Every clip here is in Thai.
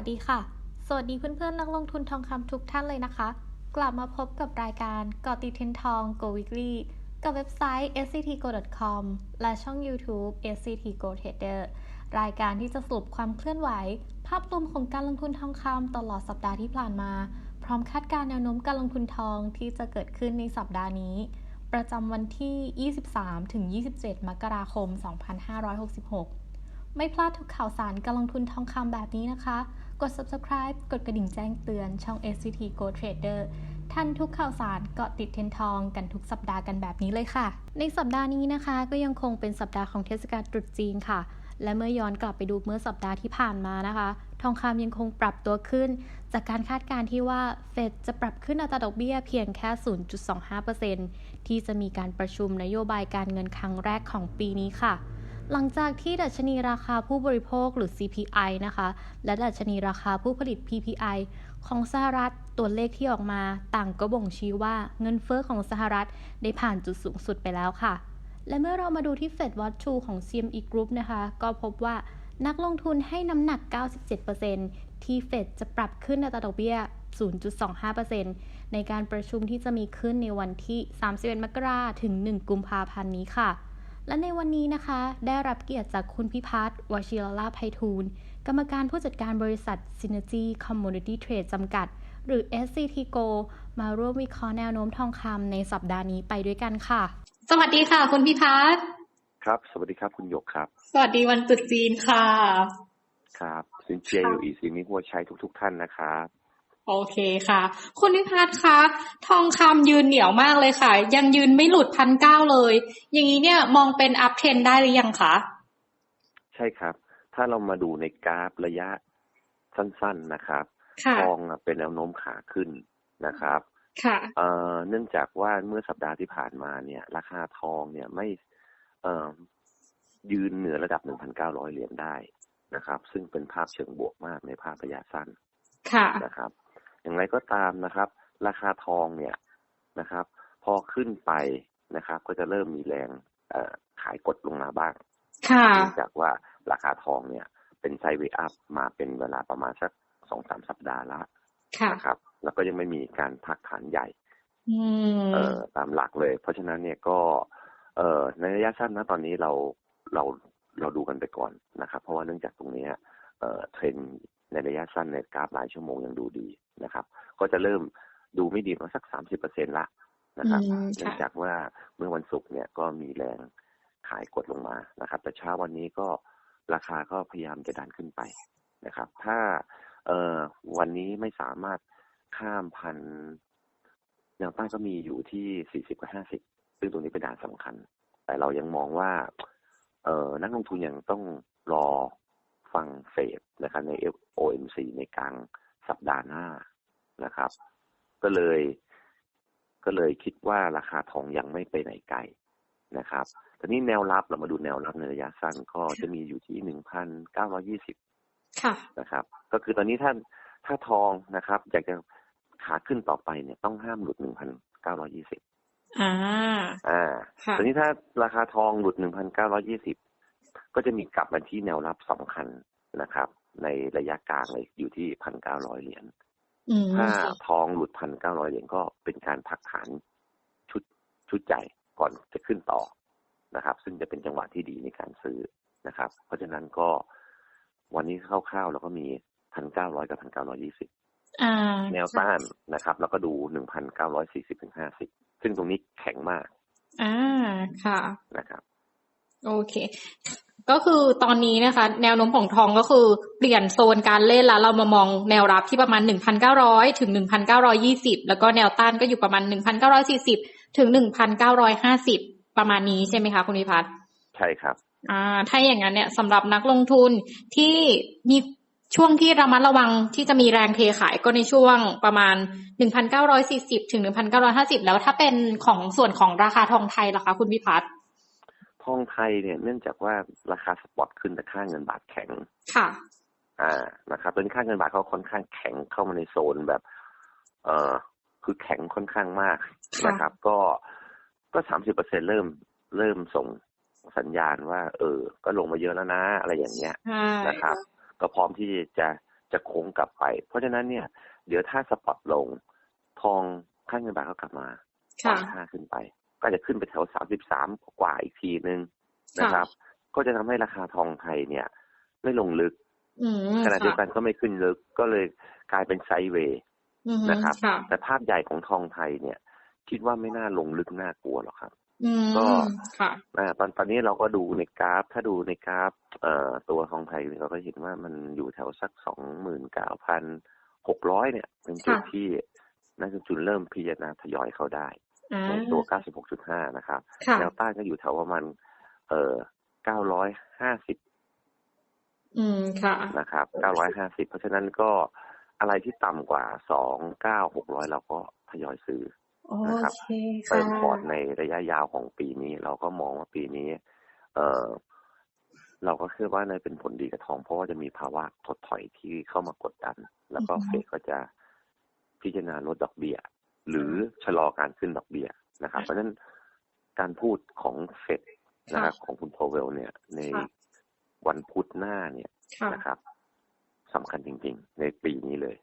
วัสดีค่ะ สวัสดีเพื่อนๆนักลงทุนทองคำทุกท่านเลยนะคะ กลับมาพบกับรายการกาะติเทนทอง Go Weekly กับเว็บไซต์ sctgo.com และช่อง YouTube sctgo trader รายการที่จะสรุปความเคลื่อนไหว ภาพรวมของการลงทุนทองคำตลอดสัปดาห์ที่ผ่านมา พร้อมคาดการณ์แนวโน้มการลงทุนทองที่จะเกิดขึ้นในสัปดาห์นี้ ประจำวันที่ 23-27 มกราคม 2566 ไม่พลาดทุกข่าวสารการลงทุนทองคำแบบนี้นะคะ กด subscribe กดกระดิ่งแจ้งเตือนช่อง SCT Go Trader ทันทุกข่าวสารเกาะติดเทรนด์ทองกันทุกสัปดาห์กันแบบนี้เลยค่ะ ในสัปดาห์นี้นะคะ ก็ยังคงเป็นสัปดาห์ของเทศกาลตรุษจีนค่ะ และเมื่อย้อนกลับไปดูเมื่อสัปดาห์ที่ผ่านมานะคะ ทองคำยังคงปรับตัวขึ้น จากการคาดการณ์ที่ว่าเฟดจะปรับขึ้นอัตราดอกเบี้ยเพียงแค่ 0.25%ที่จะมีการประชุมนโยบายการเงินครั้งแรกของปีนี้ค่ะ หลังจากที่ดัชนีราคาผู้บริโภคหรือ CPI นะคะ และดัชนีราคาผู้ผลิต PPI ของสหรัฐตัวเลขที่ออกมาต่างก็บ่งชี้ว่าเงินเฟอ้อของสหรัฐได้ผ่านจุดสูงสุดไปแล้วค่ะ และเมื่อเรามาดูที่ Fed Watch 2ของ CME Group นะคะ ก็พบว่านักลงทุนให้น้ำหนัก 97%ที่เฟดจะปรับขึ้นอัตราดอกเบี้ย 0.25%ในการประชุมที่จะมีขึ้นในวันที่ 31 มกราถึง 1 กุมภาพันธ์นี้ค่ะ และในวันนี้นะคะ ได้รับเกียรติจากคุณพิพัฒน์วชิรลาภไพฑูรย์กรรมการผู้จัดการบริษัท Synergy Commodity Trade จำกัด หรือ SCT Go มาร่วมวิเคราะห์แนวโน้มทองคำในสัปดาห์นี้ไปด้วยกันค่ะ สวัสดีค่ะ คุณพิพัฒน์ครับ สวัสดีครับคุณหยกครับ สวัสดีวันตรุษจีนค่ะ ครับสินเจียอยู่อีซีมิหัวใช้ทุก ๆ ท่านนะครับ โอเคค่ะ คุณพิพัฒน์คะ ทองคำยืนเหนียวมากเลยค่ะ ยังยืนไม่หลุดพันเก้าเลย อย่างนี้เนี่ยมองเป็นอัพเทรนได้หรือยังคะ ใช่ครับ ถ้าเรามาดูในกราฟระยะสั้นๆนะครับค่ะทองอะเป็นแนวโน้มขาขึ้นนะครับค่ะเอ่อเนื่องจากว่าเมื่อสัปดาห์ที่ผ่านมาเนี่ย ราคาทองเนี่ยไม่เอ่อยืนเหนือระดับ 1,900 เหรียญได้นะครับ ซึ่งเป็นภาพเชิงบวกมากในภาพระยะสั้นค่ะนะครับ อย่างไรก็ตามนะครับ ราคาทองเนี่ยนะครับ พอขึ้นไปนะครับ ก็จะเริ่มมีแรงเอ่อขายกดลงมาบ้างค่ะเนื่องจากว่าราคาทองเนี่ย เป็นไซด์เวย์อัพมาเป็นเวลาประมาณสักสองสามสัปดาห์แล้วค่ะนะครับ แล้วก็ยังไม่มีการพักฐานใหญ่อืมเอ่อตามหลักเลย เพราะฉะนั้นเนี่ยก็ เอ่อในระยะสั้นนะตอนนี้เราเราเราดูกันไปก่อนนะครับ เพราะว่าเนื่องจากตรงเนี้ยเอ่อเทรนด์ ในระยะสั้นในกราฟรายชั่วโมงยังดูดีนะครับ ก็จะเริ่มดูไม่ดีมาสักสามสิบเปอร์เซ็นละนะครับอืมเนื่องค่ะจากว่าเมื่อวันศุกร์เนี่ยก็มีแรงขายกดลงมานะครับ แต่เช้าวันนี้ก็ราคาก็พยายามจะดันขึ้นไปนะครับ ถ้าเอ่อวันนี้ไม่สามารถข้ามพันแนวต้านก็มีอยู่ที่สี่สิบกับห้าสิบซึ่งตรงนี้เป็นด่านสำคัญ แต่เรายังมองว่า เอ่อนักลงทุนยังต้องรอ ฟังเฟดนะครับใน OMC ในกลางสัปดาห์หน้านะครับ ก็เลย ก็เลยคิดว่าราคาทองยังไม่ไปไหนไกลนะครับทีนี้แนวรับเรามาดูแนวรับในระยะสั้นก็จะมีอยู่ที่หนึ่งพันเก้าร้อยี่สิบค่ะนะครับ ก็คือตอนนี้ถ้าถ้าทองนะครับ อยากจะขาขึ้นต่อไปเนี่ยต้องห้ามหลุดหนึ่งพันเก้าร้อยี่สิบอ่า อ่าค่ะตอนนี้ถ้าราคาทองหลุด1,920ก็ จะมีกลับมาที่แนวรับสำคัญนะครับ ในระยะกลางเลยอยู่ที่1,900เหรียญอืมถ้าค่ะทองหลุด1,900เหรียญก็เป็นการพักฐานชุดชุดใหญ่ก่อนจะขึ้นต่อนะครับ ซึ่งจะเป็นจังหวะที่ดีในการซื้อนะครับ เพราะฉะนั้นก็วันนี้คร่าวๆเราก็มี1,900กับ1,920อ่าแนวต้านนะครับ แล้วก็ดู1,940ถึง50ซึ่งตรงนี้แข็งมาก อ่าค่ะนะครับ โอเค ก็คือตอนนี้นะคะ แนวโน้มของทองก็คือเปลี่ยนโซนการเล่นแล้วเรามามองแนวรับที่ประมาณ 1,900 ถึง 1,920 แล้วก็แนวต้านก็อยู่ประมาณ 1,940 ถึง 1,950 ประมาณนี้ใช่ไหมคะคุณวิพัฒน์ใช่ครับอ่าถ้าอย่างนั้นเนี่ยสำหรับนักลงทุนที่มีช่วงที่ระมัดระวังที่จะมีแรงเทขายก็ในช่วงประมาณ 1,940 ถึง 1,950 แล้วถ้าเป็นของส่วนของราคาทองไทยล่ะคะ คุณวิพัฒน์ท องไทยเนี่ยเนื่องจากว่าราคาสปอตขึ้นแต่ค่าเงินบาทแข็ง ค่ะ อ่า นะครับตอนนี้ค่าเงินบาทเขาค่อนข้างแข็งเข้ามาในโซนแบบ เอ่อ คือแข็งค่อนข้างมากค่ะนะครับ ก็ก็สามสิบเปอร์เซ็นเริ่มเริ่มส่งสัญญาณว่า เออ ก็ลงมาเยอะแล้วนะอะไรอย่างเงี้ยใช่นะครับ ก็พร้อมที่จะจะโค้งกลับไป เพราะฉะนั้นเนี่ย เดี๋ยวถ้าสปอตลงทองค่าเงินบาทก็กลับมาค่ะห้าขึ้นไป ก็จะขึ้นไปแถวสามสิบสามกว่าอีกทีนึงนะครับ ก็จะทำให้ราคาทองไทยเนี่ย ไม่ลงลึกอืมขณะเดียวค่ะกันก็ไม่ขึ้นลึกก็เลยกลายเป็นไซด์เวย์อืมนะครับค่ะแต่ภาพใหญ่ของทองไทยเนี่ย คิดว่าไม่น่าลงลึกน่ากลัวหรอกครับอืมก็ค่ะอ่าตอนตอนนี้เราก็ดูในกราฟ ถ้าดูในกราฟ เอ่อตัวทองไทยเราก็เห็นว่ามันอยู่แถวสักสองหมื่นเก้าพันหกร้อยเนี่ย เป็นจุดค่ะที่นักลงทุนเริ่มพิจารณาทยอยเข้าได้อ่า ในตัว 96.5 นะครับค่ะแนวต้านก็อยู่แถวประมาณเอ่อ950 อืมค่ะ นะครับ 950 เพราะฉะนั้นก็อะไรที่ต่ำกว่า 29,600 เราก็ทยอยซื้อโอนะครับเคเติค่ะมพอร์ตในระยะยาวของปีนี้ เราก็มองว่าปีนี้ เอ่อเราก็เชื่อว่าในเป็นผลดีกับทอง เพราะว่าจะมีภาวะถดถอยที่เข้ามากดดัน แล้วก็อือฮึเฟดก็จะพิจารณาลดดอกเบี้ย หรือชะลอการขึ้นดอกเบี้ยนะครับ เพราะฉะนั้นการพูดของเฟดนะครับของคุณโพเวลเนี่ย ในค่ะวันพุธหน้าเนี่ยค่ะนะครับสำคัญจริง ๆ ในปีนี้เลย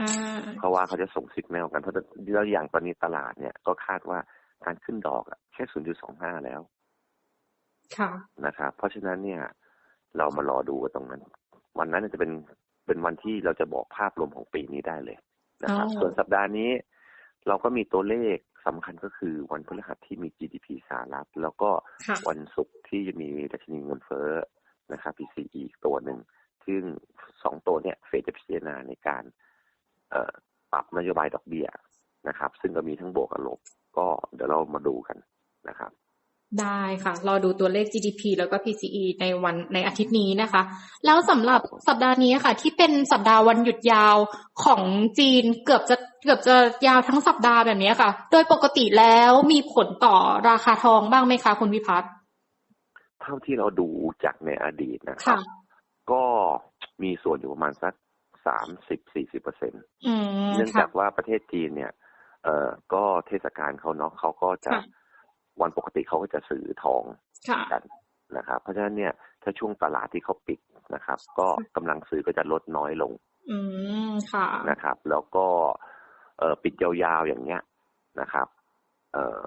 อ่าเพราะว่าเขาจะส่งสิกแนลกันเพราะแล้วอย่างตอนนี้ตลาดเนี่ยก็คาดว่าการขึ้นดอกอะแค่0.25แล้วค่ะนะครับเพราะฉะนั้นเนี่ย เรามารอดูกันตรงนั้น วันนั้นจะเป็นเป็นวันที่เราจะบอกภาพรวมของปีนี้ได้เลยนะครับอ๋อส่วนสัปดาห์นี้ เราก็มีตัวเลขสำคัญก็คือวันพฤหัสที่มี GDP สหรัฐ แล้วก็ค่ะ วันศุกร์ที่จะมีดัชนีเงินเฟ้อนะครับ PCE อีกตัวหนึ่ง ซึ่งสองตัวเนี่ยเฟดจะพิจารณาในการเอ่อปรับนโยบายดอกเบี้ยนะครับ ซึ่งก็มีทั้งบวกกับลบ ก็เดี๋ยวเรามาดูกันนะครับ ได้ค่ะ รอดูตัวเลข GDP แล้วก็ PCE ในวันในอาทิตย์นี้นะคะ แล้วสำหรับสัปดาห์นี้ค่ะ ที่เป็นสัปดาห์วันหยุดยาวของจีนเกือบจะ เกือบจะยาวทั้งสัปดาห์แบบนี้ค่ะ โดยปกติแล้วมีผลต่อราคาทองบ้างไหมคะคุณวิพัฒน์เท่าที่เราดูจากในอดีตนะครัค่ะบก็มีส่วนอยู่ประมาณสักสามสิบสี่สิบเปอร์เซ็นอืมเนื่องค่ะจากว่าประเทศจีนเนี่ย เอ่อก็เทศกาลเขาเนาะเขาก็จะค่ะวันปกติเขาก็จะซื้อทองค่ะกันนะครับ เพราะฉะนั้นเนี่ยถ้าช่วงตลาดที่เขาปิดนะครับ ก็กำลังซื้อก็จะลดน้อยลง อืมค่ะนะครับ แล้วก็ เอ่อปิดยาวๆอย่างเงี้ยนะครับ เอ่อ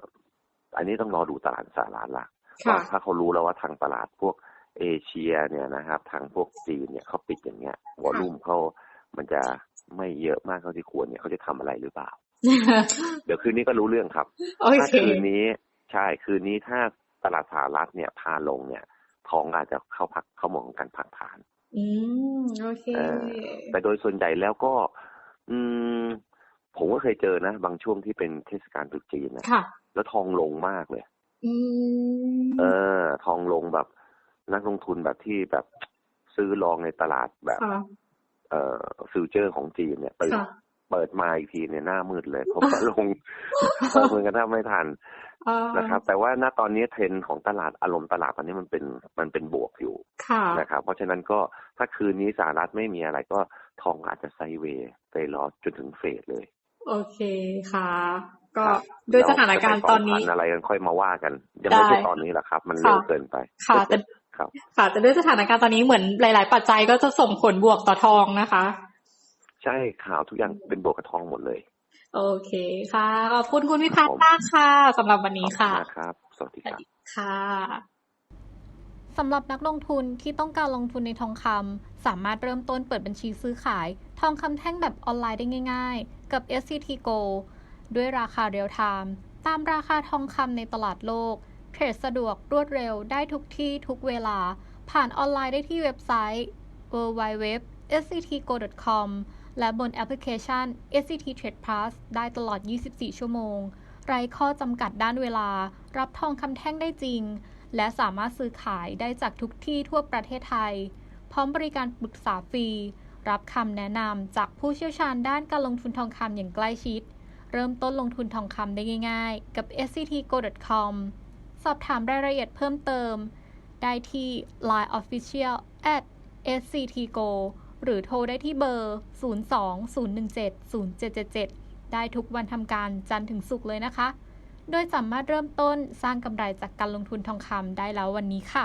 อันนี้ต้องรอดูตลาดสหรัฐละค่ะว่าถ้าเขารู้แล้วว่าทางตลาดพวกเอเชียเนี่ยนะครับ ทางพวกจีนเนี่ยเขาปิดอย่างเงี้ยวอลุ่มเขามันจะไม่เยอะมากเท่าที่ควรเนี่ยเขาจะทำอะไรหรือเปล่า เดี๋ยวคืนนี้ก็รู้เรื่องครับโอถ้าเคคืนนี้ใช่คืนนี้ถ้าตลาดสหรัฐเนี่ยพาลงเนี่ยทองอาจจะเข้าพักเข้าหมองของการผักฐาน อืมโอเคเออแต่โดยส่วนใหญ่แล้วก็ อืม ผมก็เคยเจอนะ บางช่วงที่เป็นเทศกาลตรุษจีนนะค่ะ แล้วทองลงมากเลยอืมเออ ทองลงแบบนักลงทุนแบบที่แบบซื้อลองในตลาดแบบค่ะเอ่อฟิวเจอร์ของจีนเนี่ยเปิดค่ะเปิดมาอีกทีเนี่ยหน้ามืดเลยเพราะว่าลงลงมือกันแทบไม่ทันอ่านะครับ แต่ว่าณตอนนี้เทรนด์ของตลาดอารมณ์ตลาดตอนนี้มันเป็นมันเป็นบวกอยู่ค่ะนะครับ เพราะฉะนั้นก็ถ้าคืนนี้สหรัฐไม่มีอะไรก็ทองอาจจะไซด์เวย์ไปรอจนถึงเฟสเลย โอเคค่ะ ก็ครับด้วยสถานการณ์ตอนนี้เจะไป2,000อะไรกันค่อยมาว่ากัน ยังไม่ใช่ได้ตอนนี้แหละครับ มันเร็วค่ะเกินไป ค่ะแต่ครับค่ะแต่ด้วยสถานการณ์ตอนนี้เหมือนหลาย ๆ ปัจจัยก็จะส่งผลบวกต่อทองนะคะ ใช่ข่าวทุกอย่างเป็นบวกกับทองหมดเลย โอเคค่ะขอบคุณคุณวิพัฒครับผมน์มากค่ะสำหรับวันนี้ค่ะขอบณมากครับ สวัสดีครับค่ะสำหรับนักลงทุนที่ต้องการลงทุนในทองคำสามารถเริ่มต้นเปิดบัญชีซื้อขาย ทองคำแท่งแบบออนไลน์ได้ง่าย ๆ กับ SCT Go ด้วยราคาเรียลไทม์ตามราคาทองคำในตลาดโลก เทรดสะดวกรวดเร็วได้ทุกที่ทุกเวลา ผ่านออนไลน์ได้ที่เว็บไซต์ www.sctgo.com และบนแอปพลิเคชัน SCT Trade Plus ได้ตลอด 24 ชั่วโมง ไร้ข้อจำกัดด้านเวลา รับทองคำแท่งได้จริง และสามารถซื้อขายได้จากทุกที่ทั่วประเทศไทย พร้อมบริการปรึกษาฟรี รับคำแนะนำจากผู้เชี่ยวชาญด้านการลงทุนทองคำอย่างใกล้ชิด เริ่มต้นลงทุนทองคำได้ง่าย ๆ กับ sctgo.com สอบถามรายละเอียดเพิ่มเติม ได้ที่ Line Official at sctgo หรือโทรได้ที่เบอร์ 02-017-0777 ได้ทุกวันทำการจันทร์ถึงศุกร์เลยนะคะ โดยสามารถเริ่มต้นสร้างกำไรจากการลงทุนทองคำได้แล้ววันนี้ค่ะ